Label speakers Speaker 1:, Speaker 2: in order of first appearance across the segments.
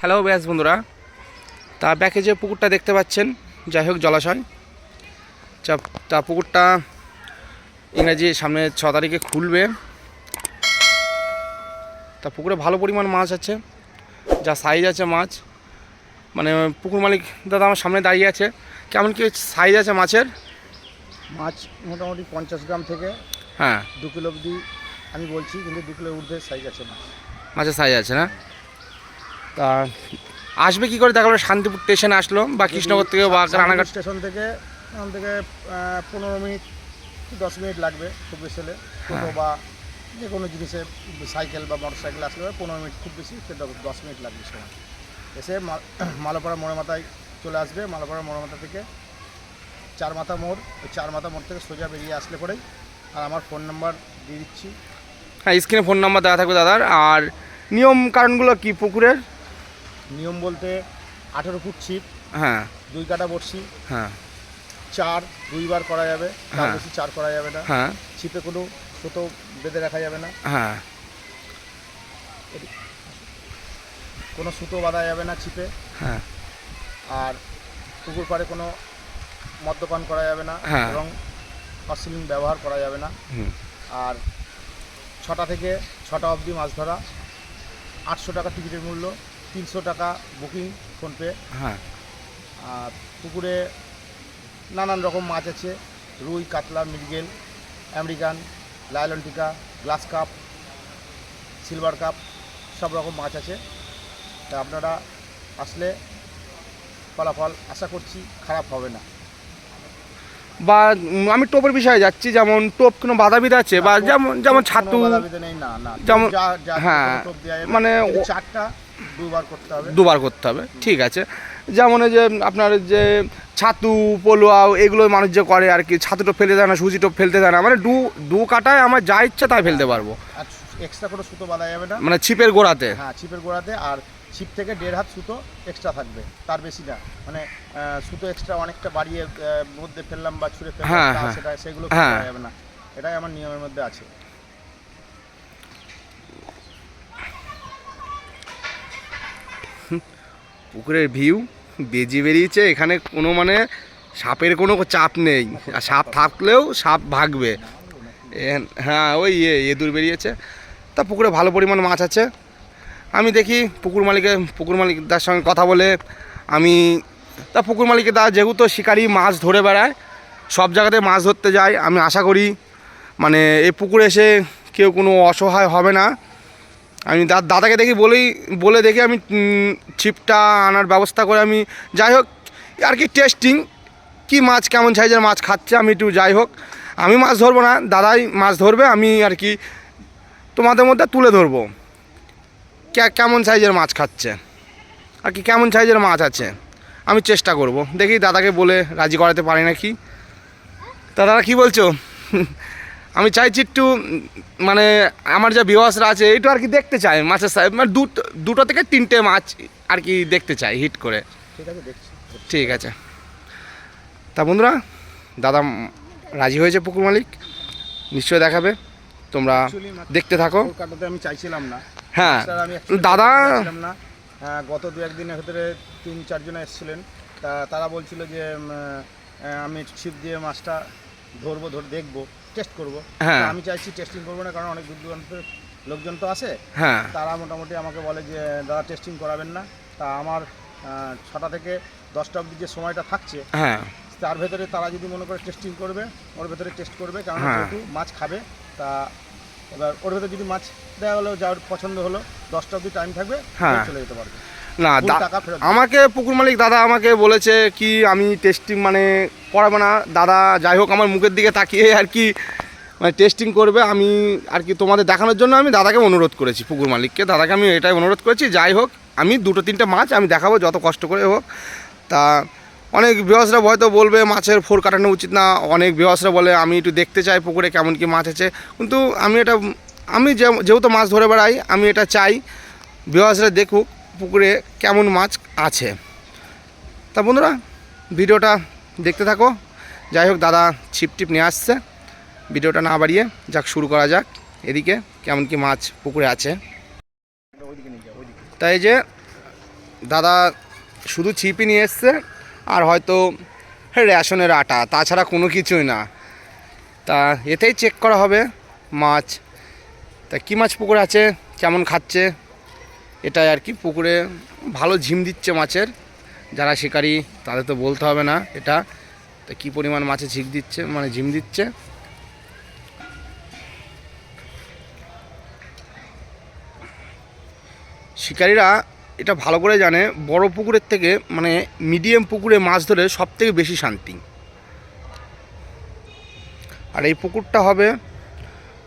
Speaker 1: Hello ব্যাস বন্ধুরা। তা ব্যাকে যে পুকুরটা দেখতে পাচ্ছেন যাই হোক জলাশয়। চা- তা পুকুরটা ইংরাজি সামনে ছ তারিখে খুলবে। তা পুকুরে ভালো পরিমাণ মাছ আছে যা সাইজ আছে মাছ। মানে পুকুর মালিক দাদা আমার সামনে দাঁড়িয়ে আছে। কেমন কি সাইজ আছে মাছের?
Speaker 2: মাছ মোটামুটি পঞ্চাশ গ্রাম থেকে
Speaker 1: হ্যাঁ।
Speaker 2: দু কিলো অবধি আমি বলছি কিন্তু দু কিলো ঊর্ধ্বে সাইজ আছে মাছ।
Speaker 1: মাছের সাইজ আছে না? তা আসবে কি করে দেখা গেলো শান্তিপুর স্টেশনে আসলো বা কৃষ্ণনগর থেকে বা রানাঘাট?
Speaker 2: স্টেশন থেকে ওখান থেকে পনেরো মিনিট দশ মিনিট লাগবে খুব বেশি হলে। টোটো
Speaker 1: হ্যাঁ।
Speaker 2: বা যে কোনো জিনিসে সাইকেল বা মোটর সাইকেল আসলে পরে পনেরো মিনিট খুব বেশি দশ- মিনিট লাগবে সময়। এসে মা- মালাপাড়া মোড় মাথায় চলে আসবে। মালাপাড়া মোড় মাথা থেকে চার মাথা মোড় ওই চার মাথা মোড় থেকে সোজা বেরিয়ে আসলে পরেই আর আমার ফোন নাম্বার দিয়ে দিচ্ছি।
Speaker 1: হ্যাঁ স্ক্রিনে ফোন নাম্বার দেওয়া থাকবে দাদার। আর নিয়ম কারণগুলো কি পুকুরের?
Speaker 2: নিয়ম বলতে আঠেরো ফুট ছিপ
Speaker 1: হ্যাঁ।
Speaker 2: দুই কাটা বড়শি
Speaker 1: হ্যাঁ।
Speaker 2: চার দুইবার করা যাবে তার
Speaker 1: হ্যাঁ।
Speaker 2: বেশি চার করা যাবে না।
Speaker 1: হ্যাঁ।
Speaker 2: ছিপে কোনো সুতো বেঁধে রাখা যাবে না।
Speaker 1: হ্যাঁ।
Speaker 2: কোনো সুতো বাঁধা যাবে না ছিপে।
Speaker 1: হ্যাঁ।
Speaker 2: আর পুকুর পাড়ে কোনো মদ্যপান করা যাবে না
Speaker 1: হ্যাঁ।
Speaker 2: এবং অশ্লীল ব্যবহার করা যাবে না। আর ছটা থেকে ছটা অবধি মাছ ধরা আটশো টাকা টিকিটের মূল্য। তিনশো টাকা বুকিং ফোনপে।
Speaker 1: হ্যাঁ।
Speaker 2: আর পুকুরে নানান রকম মাছ আছে। রুই কাতলা মৃগেল আমেরিকান লায়লন টিকা গ্লাস কাপ সিলভার কাপ সব রকম মাছ আছে। তা আপনারা আসলে ফলাফল আশা করছি খারাপ হবে না।
Speaker 1: বা আমি টোপের বিষয়ে যাচ্ছি যেমন টোপ কোনো বাধা বিধা আছে বা যেমন যেমন ছাতু
Speaker 2: নেই না না
Speaker 1: যেমন- হ্যাঁ, মানে
Speaker 2: চারটা দুবার করতে হবে।
Speaker 1: দুবার করতে হবে ঠিক আছে। যেমন এই যে আপনার যে ছাতু পলুয়া এগুলো মানুষ যে করে আর কি ছাতু টোপ ফেলতে দেয় না সুজি টোপ ফেলতে দেয় না মানে দু দু কাটায় আমার যা ইচ্ছা তাই ফেলতে পারব।
Speaker 2: আর এক্সট্রা কোনো সুতো বাঁধা যাবে না।
Speaker 1: মানে ছিপের গোড়াতে।
Speaker 2: হ্যাঁ ছিপের গোড়াতে আর ছিপ থেকে দেড় হাত সুতো এক্সট্রা থাকবে তার বেশি না। মানে সুতো এক্সট্রা অনেকটা বাড়িয়ে মধ্যে ফেললাম বা ছুঁড়ে ফেললাম
Speaker 1: হ্যাঁ, হ্যাঁ।
Speaker 2: সেটা সেগুলো
Speaker 1: হ্যাঁ।
Speaker 2: যাবে না। এটাই আমার নিয়মের মধ্যে আছে।
Speaker 1: পুকুরের ভিউ, বেজি বেরিয়েছে, এখানে কোনো মানে সাপের কোনো চাপ নেই। আর সাপ থাকলেও সাপ ভাগবে। হ্যাঁ ওই ইয়ে এদুর বেরিয়েছে। তা পুকুরে ভালো পরিমাণ মাছ আছে। আমি দেখি পুকুর মালিকের, পুকুর মালিকদার সঙ্গে কথা বলে আমি, তা পুকুর মালিকের দা যেহেতু শিকারি, মাছ ধরে বেড়ায়, সব জায়গাতে মাছ ধরতে যায়। আমি আশা করি মানে এই পুকুরে এসে কেউ কোনো অসহায় হবে না। আমি দাদাকে দেখি বলেই, বলে দেখি আমি ছিপটা আনার ব্যবস্থা করে আমি, যাই হোক, আর কি টেস্টিং কি মাছ, কেমন সাইজের মাছ খাচ্ছে, আমি একটু যাই হোক। আমি মাছ ধরবো না, দাদাই মাছ ধরবে, আমি আর কি তোমাদের মধ্যে তুলে ধরবো। কেমন সাইজের মাছ খাচ্ছে, আর কি কেমন সাইজের মাছ আছে, আমি চেষ্টা করব। দেখি দাদাকে বলে রাজি করাতে পারি নাকি। তা দাদা কী বলছো? আমি চাইছি একটু মানে আমার যা বিবাসরা আছে একটু আর কি দেখতে চাই মাছের সাইজ মানে দুটো দুটো থেকে তিনটে মাছ আর কি দেখতে চাই হিট করে।
Speaker 2: ঠিক আছে দেখছি।
Speaker 1: ঠিক আছে। তা বন্ধুরা দাদা রাজি হয়েছে পুকুর মালিক? নিশ্চয়ই দেখাবে। তোমরা দেখতে থাকো।
Speaker 2: আমি চাইছিলাম না।
Speaker 1: হ্যাঁ দাদা
Speaker 2: হ্যাঁ, গত দু একদিনের ভেতরে তিন চারজন এসেছিলেন। তা তারা বলছিল যে আমি ছিপ দিয়ে মাছটা ধরবো ধর দেখব। টেস্ট করব।
Speaker 1: হ্যাঁ।
Speaker 2: আমি চাইছি টেস্টিং করব না কারণ অনেক দূর দূরান্তের লোকজন তো আছে।
Speaker 1: হ্যাঁ।
Speaker 2: তারা মোটামুটি আমাকে বলে যে দাদা টেস্টিং করাবেন না। তা আমার ছটা থেকে দশটা অবধি যে সময়টা থাকছে
Speaker 1: হ্যাঁ।
Speaker 2: তার ভেতরে তারা যদি মনে করে টেস্টিং করবে ওর ভেতরে টেস্ট করবে কারণ
Speaker 1: হ্যাঁ।
Speaker 2: যেহেতু মাছ খাবে তা এবার ওর ভেতরে যদি মাছ দেওয়া হলো যার পছন্দ হলো দশটা অবধি টাইম থাকবে
Speaker 1: হ্যাঁ।
Speaker 2: চলে যেতে পারবে।
Speaker 1: না আমাকে পুকুর মালিক দাদা আমাকে বলেছে কি আমি টেস্টিং মানে করাবো না। দাদা, যাই হোক, আমার মুখের দিকে তাকিয়ে আর কি মানে টেস্টিং করবে। আমি আর কি তোমাদের দেখানোর জন্য আমি দাদাকে অনুরোধ করেছি, পুকুর মালিককে। দাদাকে আমি এটাই অনুরোধ করেছি, যাই হোক, আমি দুটো তিনটে মাছ আমি দেখাবো, যত কষ্ট করে হোক। তা অনেক বিবাসরা হয়তো বলবে, মাছের ফোর কাটানো উচিত না। অনেক বিবাসরা বলে, আমি একটু দেখতে চাই পুকুরে কেমন কি মাছ আছে। কিন্তু আমি এটা, আমি যেহেতু মাছ ধরে বেড়াই, আমি এটা চাই বিবাসরা দেখুক পুকুরে কেমন মাছ আছে। তা বন্ধুরা, ভিডিওটা দেখতে থাকো। যাই হোক, দাদা ছিপ টিপ নিয়ে আসছে। ভিডিওটা না বাড়িয়ে যাক, শুরু করা যাক। এদিকে কেমন কি মাছ পুকুরে আছে। তাই যে দাদা শুধু ছিপই নিয়ে এসছে, আর হয়তো রেশনের আটা, তাছাড়া কোনো কিছুই না। তা এতেই চেক করা হবে মাছ। তা কী মাছ পুকুরে আছে, কেমন খাচ্ছে, এটাই আর কি। পুকুরে ভালো ঝিম দিচ্ছে মাছের। যারা শিকারী তাদের তো বলতে হবে না এটা। তা কী পরিমাণ মাছে ঝিক দিচ্ছে মানে ঝিম দিচ্ছে? শিকারীরা এটা ভালো করে জানে বড় পুকুরের থেকে মানে মিডিয়াম পুকুরে মাছ ধরে সব থেকে বেশি শান্তি। আর এই পুকুরটা হবে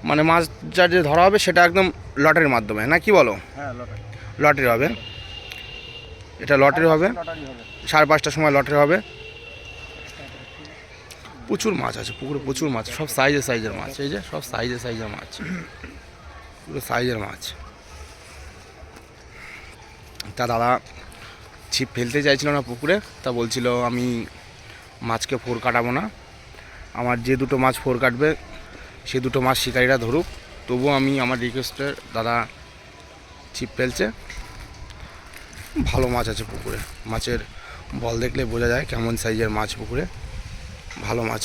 Speaker 1: মানে মাছ যা যে ধরা হবে সেটা একদম লটের মাধ্যমে না কি বলো?
Speaker 2: হ্যাঁ লটারি।
Speaker 1: লটের হবে। এটা লটের হবে। সাড়ে পাঁচটার সময় লটের হবে। প্রচুর মাছ আছে পুকুরে প্রচুর মাছ সব সাইজের সাইজের মাছ এই যে সব সাইজের সাইজের মাছ। পুরো সাইজের মাছ। তা দাদা ছিপ ফেলতে চাইছিল না পুকুরে তা বলছিল আমি মাছকে ফোর কাটাবো না। আমার যে দুটো মাছ ফোর কাটবে সে দুটো মাছ শিকারীরা ধরুক। তবুও আমি আমার রিকোয়েস্টে দাদা ছিপ ফেলছে। ভালো মাছ আছে পুকুরে। মাছের বল দেখলে বোঝা যায় কেমন সাইজের মাছ পুকুরে। ভালো মাছ।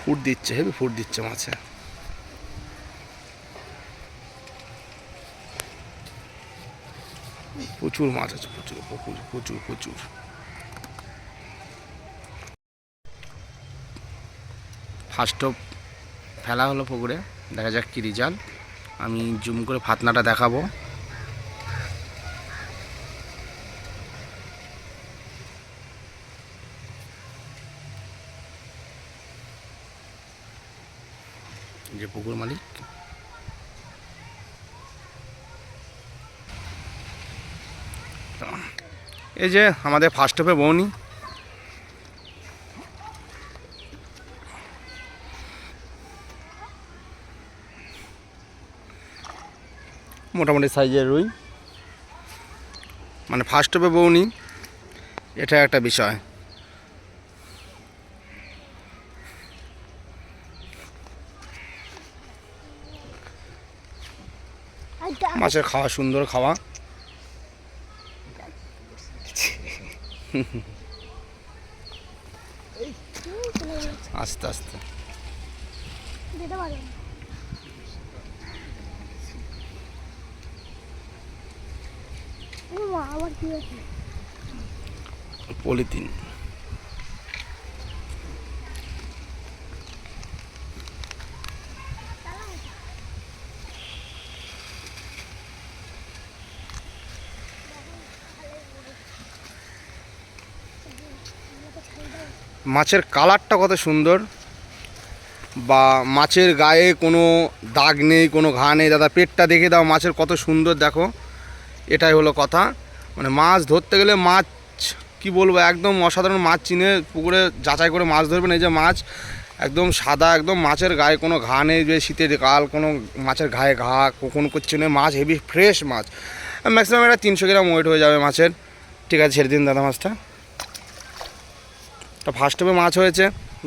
Speaker 1: ফুট দিচ্ছে, হেবি ফুট দিচ্ছে মাছে। প্রচুর মাছ আছে, প্রচুর প্রচুর প্রচুর প্রচুর। ফার্স্ট ফেলা হলো পুকুরে, দেখা যাক কি রেজাল্ট আমি জুম করে ফাতনাটা দেখাবো। যে পুকুর মালিক। এই যে আমাদের ফার্স্ট হপে বৌনি। মোটামুটি সাইজের রুই। মানে ফার্স্ট হপে বৌনি। এটা একটা বিষয়। মাছের খাওয়া, সুন্দর খাওয়া। আস্তে আস্তে
Speaker 3: যেতে পারো ও মা আবার কি আছে
Speaker 1: পলিথিন। মাছের কালারটা কত সুন্দর। বা মাছের গায়ে কোনো দাগ নেই, কোনো ঘা নেই। দাদা, পেটটা দেখে দাও মাছের কত সুন্দর, দেখো। এটাই হলো কথা। মানে মাছ ধরতে গেলে মাছ, কি বলব, একদম অসাধারণ মাছ চিনে পুকুরে যাচাই করে মাছ ধরবেন। এই যে মাছ একদম সাদা, একদম মাছের গায়ে কোনো ঘা নেই যে শীতের কাল কোনো মাছের গায়ে ঘা কোনো করছে না, মাছ হেভি ফ্রেশ মাছ। ম্যাক্সিমাম এটা তিনশো গ্রাম ওয়েট হয়ে যাবে মাছের। ঠিক আছে, ছেড়ে দিন দাদা মাছটা। তো ফার্স্ট টাইমে মাছ হয়েছে,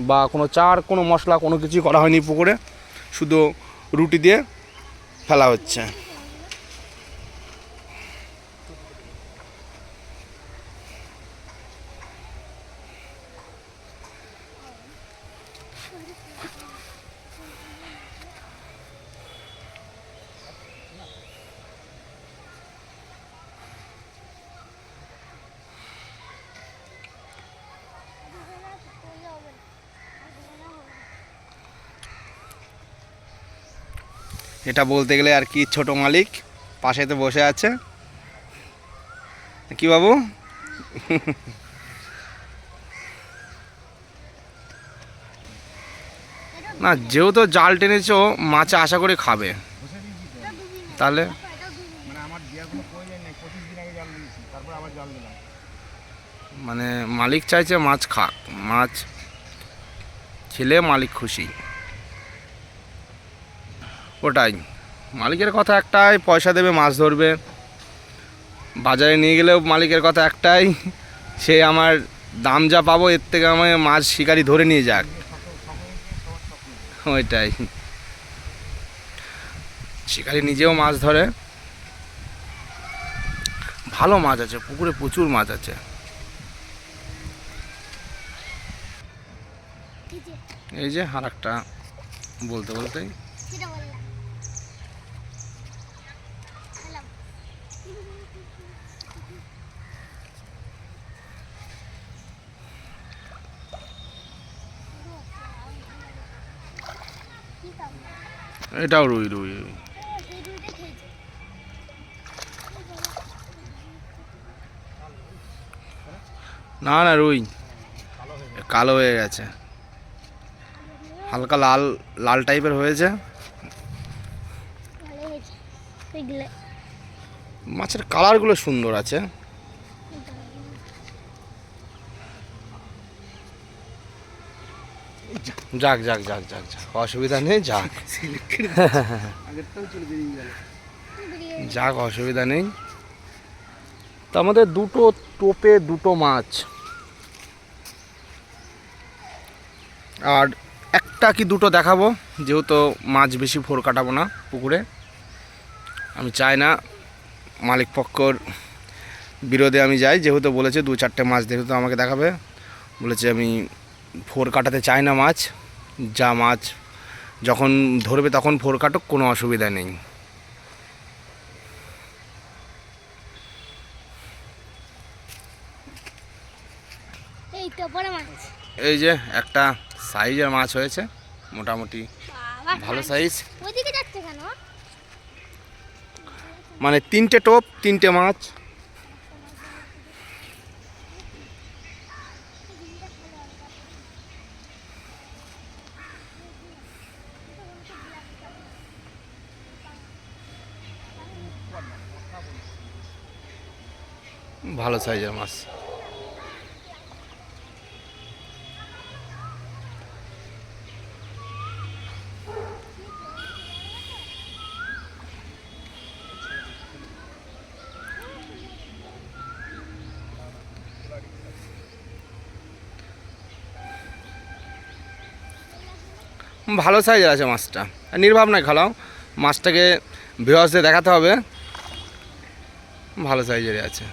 Speaker 1: বা কোনো চার, কোনো মশলা, কোনো কিছুই করা হয়নি পুকুরে। শুধু রুটি দিয়ে ফেলা হচ্ছে। এটা বলতে গেলে আর কি ছোট মালিক পাশেতে বসে আছে। কি বাবু? না, যেহেতু জাল টেনেছো, মাছে আশা করে খাবে। তাহলে?
Speaker 2: মানে
Speaker 1: মালিক চাইছে মাছ খাক, মাছ খেলে মালিক খুশি। ওটাই। মালিকের কথা একটাই, পয়সা দেবে, মাছ ধরবে। বাজারে নিয়ে গেলেও মালিকের কথা একটাই, সে আমার দাম যা পাবো, এর থেকে আমায় মাছ শিকারি ধরে নিয়ে যাক। ওইটাই। শিকারি নিজেও মাছ ধরে। ভালো মাছ আছে, পুকুরে প্রচুর মাছ আছে। এই যে আর একটা বলতে বলতেই
Speaker 3: সেটা বললাম বললাম কি কাম
Speaker 1: এটাও রুই রুই না না রুই। কালো হয়ে গেছে। হালকা লাল লাল টাইপের হয়েছে। মাছের কালারগুলো সুন্দর আছে। যাক যাক যাক যাক যাক। অসুবিধা নেই, যাক। যাক, অসুবিধা নেই। তা আমাদের দুটো টোপে দুটো মাছ। আর একটা কি দুটো দেখাবো? যেহেতু মাছ বেশি ফোর কাটাবো না পুকুরে। আমি চাই না মালিক পক্ষর বিরোধে আমি যাই। যেহেতু বলেছে দু চারটে মাছ দেখে তো আমাকে দেখাবে। বলেছে আমি ফোর কাটাতে চাই না মাছ। যা মাছ যখন ধরবে তখন ফোর কাটুক কোনো অসুবিধা নেই।
Speaker 3: এই
Speaker 1: যে একটা সাইজের মাছ হয়েছে মোটামুটি ভালো সাইজ মানে তিনটে টোপ তিনটে মাছ। ভালো সাইজের মাছ। ভালো সাইজের আছে মাছটা। নির্ভাব নয় খালাও, মাছটাকে ভিওয়াসে দেখাতে হবে। ভালো সাইজেরই আছে।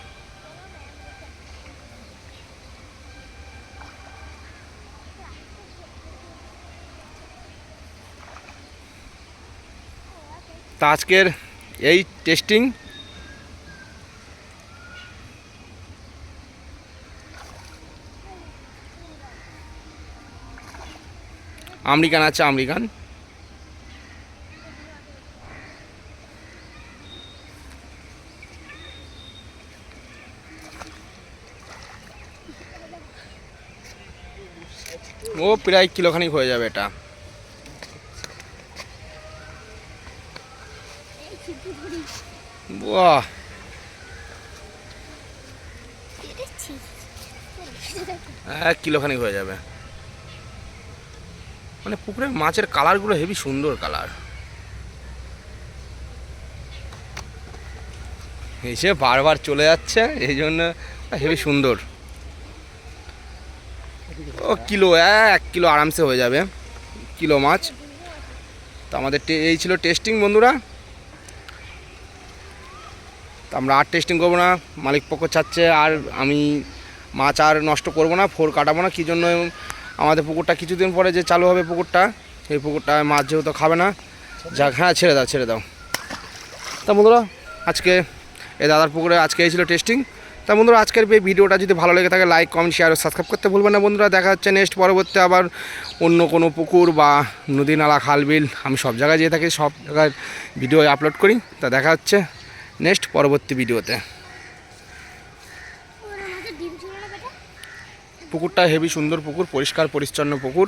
Speaker 1: তা আজকের এই টেস্টিং আমেরিকান আছে আমেরিকান। ও প্রায় কিলোখানিক হয়ে যাবে এটা। বাহ এক কিলোখানিক হয়ে যাবে। মানে পুকুরের মাছের কালারগুলো হেভি সুন্দর কালার। এসে বারবার চলে যাচ্ছে, এই জন্য হেভি সুন্দর। ও কিলো, এক কিলো আরামসে হয়ে যাবে। কিলো মাছ। তো আমাদের এই ছিল টেস্টিং বন্ধুরা। তো আমরা আর টেস্টিং করব না, মালিক পক্ষ চাচ্ছে আর আমি মাছ আর নষ্ট করব না, ফোর কাটাবো না, কী জন্য আমাদের পুকুরটা কিছুদিন পরে যে চালু হবে পুকুরটা, সেই পুকুরটায় মাছ যেহেতু খাবে না, যাক হ্যাঁ ছেড়ে দাও ছেড়ে দাও। তা বন্ধুরা, আজকে এই দাদার পুকুরে আজকে এই ছিল টেস্টিং তা বন্ধুরা, আজকের এই ভিডিওটা যদি ভালো লেগে থাকে লাইক কমেন্ট শেয়ার ও সাবস্ক্রাইব করতে ভুলবেন না বন্ধুরা। দেখা হচ্ছে নেক্সট পরবর্তী আবার অন্য কোনো পুকুর বা নদী নালা খাল বিল, আমি সব জায়গায় যেয়ে থাকি, সব জায়গায় ভিডিও আপলোড করি। তা দেখা হচ্ছে। পরবর্তী ভিডিওতে। পুকুরটা হেভি সুন্দর পুকুর, পরিষ্কার, পরিচ্ছন্ন পুকুর।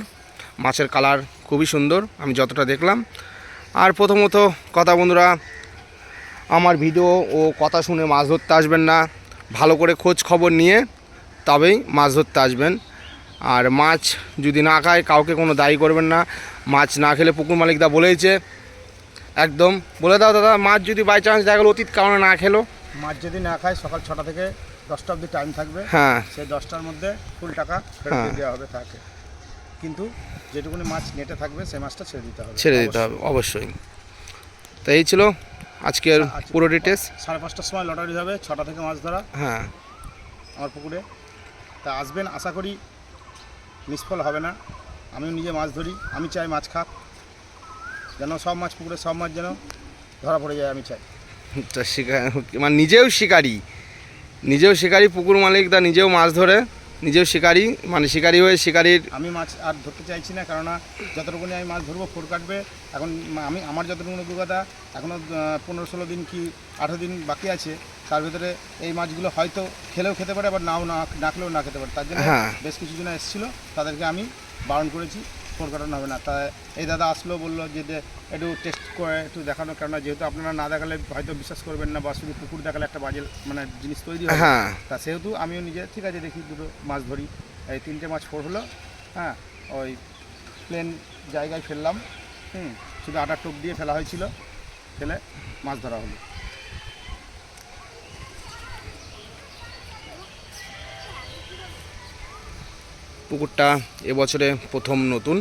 Speaker 1: মাছের কালার খুবই সুন্দর, আমি যতটা দেখলাম। আর প্রথমত কথা বন্ধুরা, আমার ভিডিও ও কথা শুনে মাছ ধরতে আসবেন না। ভালো করে খোঁজ খবর নিয়ে তবেই মাছ ধরতে আসবেন। আর মাছ যদি না খায়, কাউকে কোনো দায়ী করবেন না। মাছ না খেলে পুকুর মালিকদা বলেইছে একদম। বলে দাও দাদা মাছ যদি বাই চান্স দেখা গেলো অতীত কারণে না খেলো।
Speaker 2: মাছ যদি না খায় সকাল ছটা থেকে দশটা অবধি টাইম থাকবে।
Speaker 1: হ্যাঁ।
Speaker 2: সেই দশটার মধ্যে ফুল টাকা ফেরত
Speaker 1: হ্যাঁ।
Speaker 2: দিয়ে দেওয়া হবে তাকে। কিন্তু যেটুকুনি মাছ নেটে থাকবে সেই মাছটা ছেড়ে দিতে হবে।
Speaker 1: ছেড়ে দিতে হবে অবশ্যই। তো এই ছিল আজকের
Speaker 2: আচ্ছা।
Speaker 1: পুরো ডিটেলস
Speaker 2: সাড়ে পাঁচটার সময় লটারি হবে ছটা থেকে মাছ ধরা।
Speaker 1: হ্যাঁ।
Speaker 2: আমার পুকুরে। তা আসবেন আশা করি নিষ্ফল হবে না। আমিও নিজে মাছ ধরি আমি চাই মাছ খাক। যেন সব মাছ পুকুরে সব মাছ যেন ধরা পড়ে যায় আমি চাই।
Speaker 1: তা শিকার মানে নিজেও শিকারি। নিজেও শিকারি পুকুর মালিক দা নিজেও মাছ ধরে নিজেও শিকারি মানে শিকারি হয়ে শিকারির
Speaker 2: আমি মাছ আর ধরতে চাইছি না কেননা যতটুকুনি আমি মাছ ধরবো ফোর কাটবে। এখন আমি আমার যতটুকু অভিজ্ঞতা এখনও পনেরো ষোলো দিন কি আঠেরো দিন বাকি আছে তার ভিতরে এই মাছগুলো হয়তো খেলেও খেতে পারে আবার নাও না খেলেও না খেতে পারে। তার জন্য
Speaker 1: হ্যাঁ।
Speaker 2: বেশ কিছু জন এসেছিল তাদেরকে আমি বারণ করেছি। ফোর কাটানো হবে না। তা এই দাদা আসলো বলল যে একটু টেস্ট করে একটু দেখানো কেননা যেহেতু আপনারা না দেখালে হয়তো বিশ্বাস করবেন না বা শুধু পুকুর দেখালে একটা বাজে মানে জিনিস তৈরি হয়।
Speaker 1: হ্যাঁ।
Speaker 2: তা সেহেতু আমিও নিজে ঠিক আছে দেখি দুটো মাছ ধরি। এই তিনটে মাছ ফোর হলো হ্যাঁ ওই প্লেন জায়গায় ফেললাম হুম শুধু আটার টোপ দিয়ে ফেলা হয়েছিল ফেলে মাছ ধরা হলো।
Speaker 1: পুকুরটা এবছরে প্রথম নতুন।